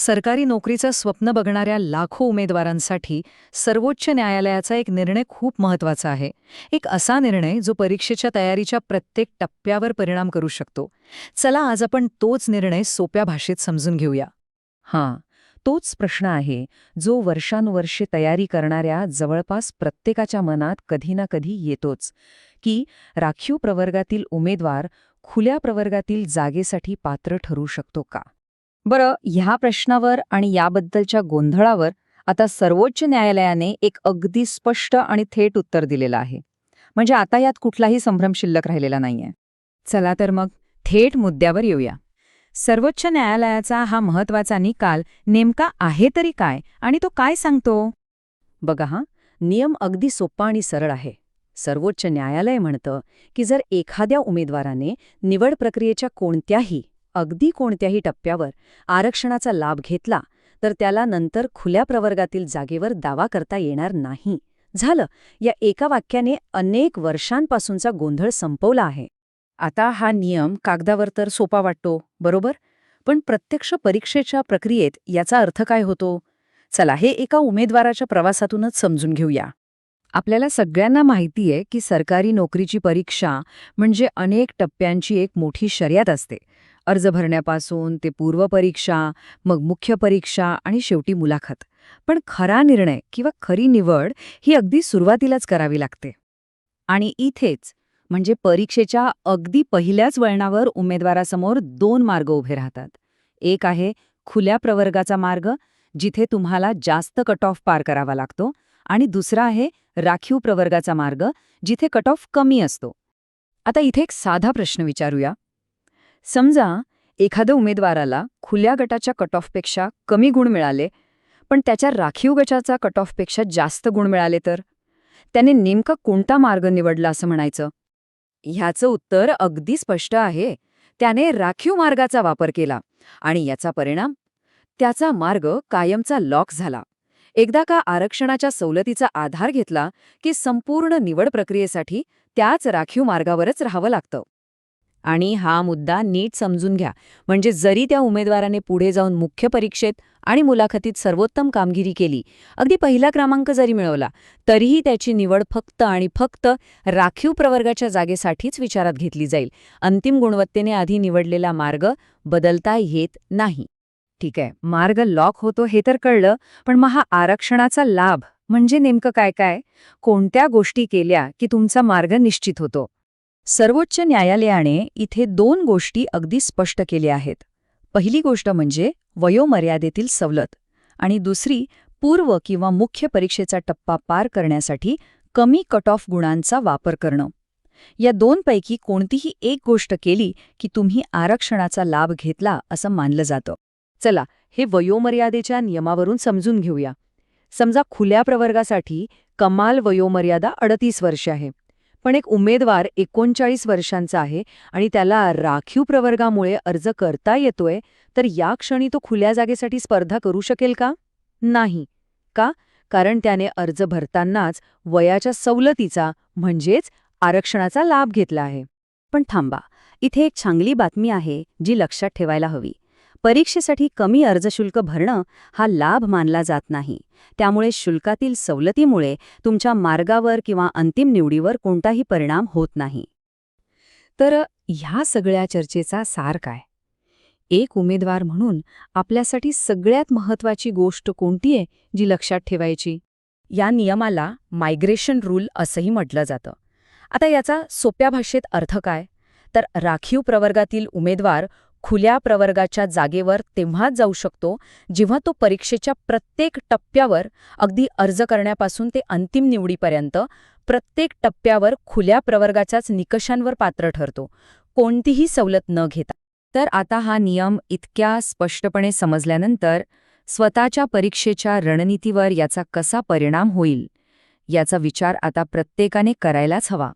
सरकारी नोकरीचं स्वप्न बघणाऱ्या लाखो उमेदवारांसाठी सर्वोच्च न्यायालयाचा एक निर्णय खूप महत्त्वाचा आहे. एक असा निर्णय जो परीक्षेच्या तयारीच्या प्रत्येक टप्प्यावर परिणाम करू शकतो. चला आज आपण तोच निर्णय सोप्या भाषेत समजून घेऊया. हां तोच प्रश्न आहे जो वर्षानुवर्षे तयारी करणाऱ्या जवळपास प्रत्येकाच्या मनात कधी ना कधी येतोच की राखीव प्रवर्गातील उमेदवार खुल्या प्रवर्गातील जागेसाठी पात्र ठरू शकतो का? बरं ह्या प्रश्नावर आणि याबद्दलच्या गोंधळावर आता सर्वोच्च न्यायालयाने एक अगदी स्पष्ट आणि थेट उत्तर दिलेलं आहे. म्हणजे आता यात कुठलाही संभ्रम शिल्लक राहिलेला नाहीये. चला तर मग थेट मुद्द्यावर येऊया. सर्वोच्च न्यायालयाचा हा महत्त्वाचा निकाल नेमका आहे तरी काय आणि तो काय सांगतो? बघा हा नियम अगदी सोपा आणि सरळ आहे. सर्वोच्च न्यायालय म्हणतं की जर एखाद्या उमेदवाराने निवड प्रक्रियेच्या कोणत्याही अगदी कोणत्याही टप्प्यावर आरक्षणाचा लाभ घेतला तर त्याला नंतर खुल्या प्रवर्गातील जागेवर दावा करता येणार नाही. झालं या एका वाक्याने अनेक वर्षांपासूनचा गोंधळ संपवला आहे. आता हा नियम कागदावर तर सोपा वाटतो बरोबर? पण प्रत्यक्ष परीक्षेच्या प्रक्रियेत याचा अर्थ काय होतो? चला हे एका उमेदवाराच्या प्रवासातूनच समजून घेऊया. आपल्याला सगळ्यांना माहितीये की सरकारी नोकरीची परीक्षा म्हणजे अनेक टप्प्यांची एक मोठी शर्यत असते. अर्ज भरण्यापासून ते पूर्वपरीक्षा मग मुख्य परीक्षा आणि शेवटी मुलाखत. पण खरा निर्णय किंवा खरी निवड ही अगदी सुरुवातीलाच करावी लागते. आणि इथेच म्हणजे परीक्षेच्या अगदी पहिल्याच वळणावर उमेदवारासमोर दोन मार्ग उभे राहतात. एक आहे खुल्या प्रवर्गाचा मार्ग जिथे तुम्हाला जास्त कट ऑफ पार करावा लागतो आणि दुसरा आहे राखीव प्रवर्गाचा मार्ग जिथे कट ऑफ कमी असतो. आता इथे एक साधा प्रश्न विचारूया. समजा एखाद्या उमेदवाराला खुल्या गटाच्या कट ऑफपेक्षा कमी गुण मिळाले पण त्याच्या राखीव गटाचा कट ऑफपेक्षा जास्त गुण मिळाले तर? त्याने नेमका कोणता मार्ग निवडला असं म्हणायचं? ह्याचं उत्तर अगदी स्पष्ट आहे. त्याने राखीव मार्गाचा वापर केला आणि याचा परिणाम? त्याचा मार्ग कायमचा लॉक झाला. एकदा का आरक्षणाच्या सवलतीचा आधार घेतला की संपूर्ण निवड प्रक्रियेसाठी त्याच राखीव मार्गावरच राहावं लागतं. आणि हा मुद्दा नीट समजून घ्या. म्हणजे जरी त्या उमेदवाराने पुढे जाऊन मुख्य परीक्षेत आणि मुलाखतीत सर्वोत्तम कामगिरी केली अगदी पहिला क्रमांक जरी मिळवला तरीही त्याची निवड फक्त आणि फक्त राखीव प्रवर्गाच्या जागेसाठीच विचारात घेतली जाईल. अंतिम गुणवत्तेने आधी निवडलेला मार्ग बदलता येत नाही. ठीक आहे मार्ग लॉक होतो हे तर कळलं पण मग हा आरक्षणाचा लाभ म्हणजे नेमकं काय काय? कोणत्या गोष्टी केल्या की तुमचा मार्ग निश्चित होतो? सर्वोच्च न्यायालयाने इथे दोन गोष्टी अगदी स्पष्ट केल्या आहेत. पहिली गोष्ट म्हणजे वयोमर्यादेतील सवलत आणि दुसरी पूर्व किंवा मुख्य परीक्षेचा टप्पा पार करण्यासाठी कमी कट ऑफ गुणांचा वापर करणं. या दोनपैकी कोणतीही एक गोष्ट केली की तुम्ही आरक्षणाचा लाभ घेतला असं मानलं जातं. चला हे वयोमर्यादेच्या नियमावरून समजून घेऊया. समजा खुल्या प्रवर्गासाठी कमाल वयोमर्यादा अडतीस वर्ष आहे. पण एक उमेदवार एकोणचाळीस वर्षांचा आहे आणि त्याला राखीव प्रवर्गामुळे अर्ज करता येतोय तर या क्षणी तो खुल्या जागेसाठी स्पर्धा करू शकेल का? नाही. का? कारण त्याने अर्ज भरतानाच वयाच्या सवलतीचा म्हणजेच आरक्षणाचा लाभ घेतला आहे. पण थांबा इथे एक चांगली बातमी आहे जी लक्षात ठेवायला हवी. परीक्षेसाठी कमी अर्जशुल्क भरणं हा लाभ मानला जात नाही. त्यामुळे शुल्कातील सवलतीमुळे तुमच्या मार्गावर किंवा अंतिम निवडीवर कोणताही परिणाम होत नाही. तर ह्या सगळ्या चर्चेचा सार काय? एक उमेदवार म्हणून आपल्यासाठी सगळ्यात महत्वाची गोष्ट कोणती आहे जी लक्षात ठेवायची? या नियमाला मायग्रेशन रूल असंही म्हटलं जातं. आता याचा सोप्या भाषेत अर्थ काय? तर राखीव प्रवर्गातील उमेदवार खुल्या प्रवर्गाच्या जागेवर तेव्हाच जाऊ शकतो जेव्हा तो परीक्षेच्या प्रत्येक टप्प्यावर अगदी अर्ज करण्यापासून ते अंतिम निवडीपर्यंत प्रत्येक टप्प्यावर खुल्या प्रवर्गाच्याच निकषांवर पात्र ठरतो. कोणतीही सवलत न घेता. तर आता हा नियम इतक्या स्पष्टपणे समजल्यानंतर स्वतःच्या परीक्षेच्या रणनीतीवर याचा कसा परिणाम होईल? याचा विचार आता प्रत्येकाने करायलाच हवा.